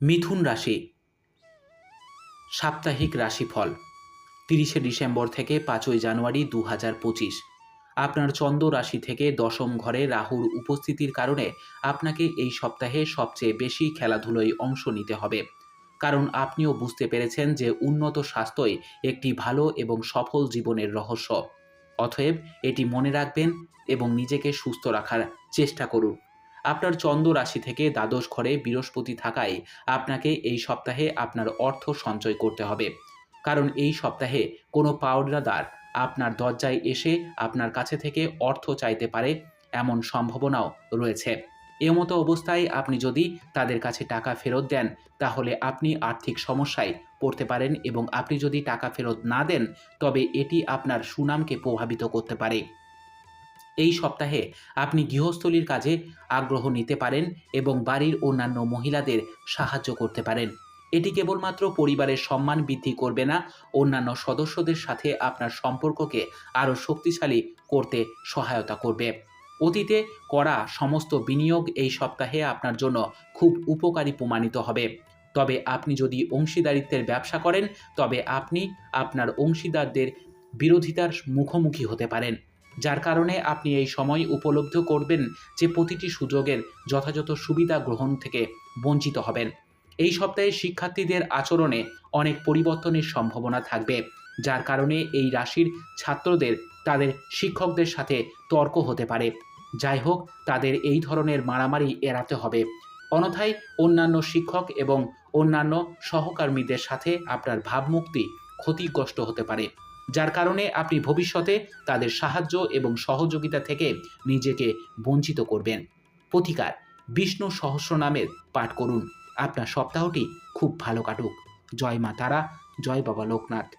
মিথুন রাশি। সাপ্তাহিক রাশিফল, তিরিশে ডিসেম্বর থেকে পাঁচই জানুয়ারি দু হাজার পঁচিশ। আপনার চন্দ্র রাশি থেকে দশম ঘরে রাহুর উপস্থিতির কারণে আপনাকে এই সপ্তাহে সবচেয়ে বেশি খেলাধুলোয় অংশ নিতে হবে। কারণ আপনিও বুঝতে পেরেছেন যে উন্নত স্বাস্থ্যই একটি ভালো এবং সফল জীবনের রহস্য। অতএব এটি মনে রাখবেন এবং নিজেকে সুস্থ রাখার চেষ্টা করুন। আপনার চন্দ্র রাশি থেকে দ্বাদশ ঘরে বৃহস্পতি থাকায় আপনাকে এই সপ্তাহে আপনার অর্থ সঞ্চয় করতে হবে। কারণ এই সপ্তাহে কোনো পাওনাদার আপনার দরজায় এসে আপনার কাছে থেকে অর্থ চাইতে পারে এমন সম্ভাবনাও রয়েছে। এমতো অবস্থায় আপনি যদি তাদের কাছে টাকা ফেরত দেন, তাহলে আপনি আর্থিক সমস্যায় পড়তে পারেন এবং আপনি যদি টাকা ফেরত না দেন, তবে এটি আপনার সুনামকে প্রভাবিত করতে পারে। এই সপ্তাহে আপনি গৃহস্থলীর কাজে আগ্রহ নিতে পারেন এবং বাড়ির অন্যান্য মহিলাদের সাহায্য করতে পারেন। এটি কেবলমাত্র পরিবারের সম্মান বৃদ্ধি করবে না, অন্যান্য সদস্যদের সাথে আপনার সম্পর্ককে আরও শক্তিশালী করতে সহায়তা করবে। অতীতে করা সমস্ত বিনিয়োগ এই সপ্তাহে আপনার জন্য খুব উপকারী প্রমাণিত হবে। তবে আপনি যদি অংশীদারিত্বের ব্যবসা করেন, তবে আপনি আপনার অংশীদারদের বিরোধিতার মুখোমুখি হতে পারেন। যার কারণে আপনি এই সময় উপলব্ধ করবেন যে প্রতিটি সুযোগের যথাযথ সুবিধা গ্রহণ থেকে বঞ্চিত হবেন। এই সপ্তাহে শিক্ষার্থীদের আচরণে অনেক পরিবর্তনের সম্ভাবনা থাকবে, যার কারণে এই রাশির ছাত্রদের তাদের শিক্ষকদের সাথে তর্ক হতে পারে। যাই হোক, তাদের এই ধরনের মারামারি এড়াতে হবে। অন্যথায় অন্যান্য শিক্ষক এবং অন্যান্য সহকর্মীদের সাথে আপনার ভাবমুক্তি ক্ষতিগ্রস্ত হতে পারে। যার কারণে আপনি ভবিষ্যতে তাদের সাহায্য এবং সহযোগিতা থেকে নিজেকে বঞ্চিত করবেন। প্রতিকার, বিষ্ণু সহস্র নামের পাঠ করুন। আপনার সপ্তাহটি খুব ভালো কাটুক। জয় মা তারা, জয় বাবা লোকনাথ।